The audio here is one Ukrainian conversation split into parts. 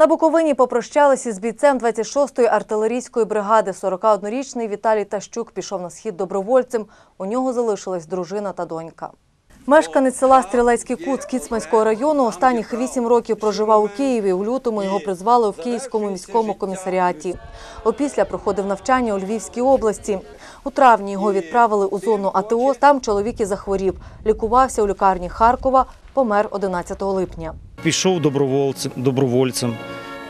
На Буковині попрощалися з бійцем 26-ї артилерійської бригади. 41-річний Віталій Тащук пішов на схід добровольцем. У нього залишилась дружина та донька. Мешканець села Стрілецький Кут з Кіцманського району останніх вісім років проживав у Києві. У лютому його призвали в Київському міському комісаріаті. Опісля проходив навчання у Львівській області. У травні його відправили у зону АТО. Там чоловік і захворів. Лікувався у лікарні Харкова, помер 11 липня. Пішов добровольцем, добровольцем.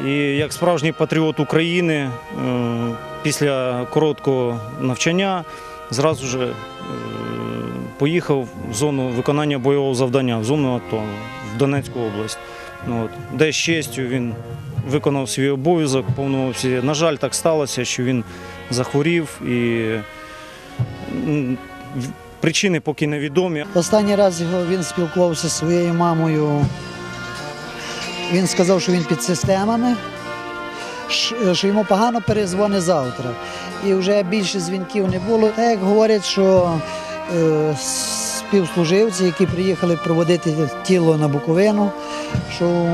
І як справжній патріот України, е, після короткого навчання зразу ж е, поїхав в зону виконання бойового завдання, в зону АТО, в Донецьку область. Ну, де з честю він виконав свій обов'язок в повному обсязі. На жаль, так сталося, що він захворів і причини поки невідомі. Останній раз він спілкувався зі своєю мамою. Він сказав, що він під системами, що йому погано перезвони завтра. І вже більше дзвінків не було. Так як говорять, що е, співслуживці, які приїхали проводити тіло на Буковину, що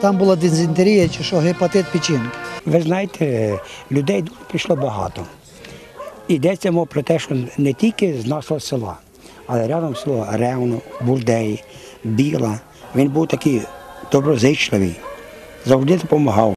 там була дизентерія чи що гепатит печінки. Ви знаєте, людей прийшло багато. Йдеться мова про те, що не тільки з нашого села, але рядом село Ревно, Бурдей, Біла. Він був такий dobro zejčlivý. Za to pomáhal.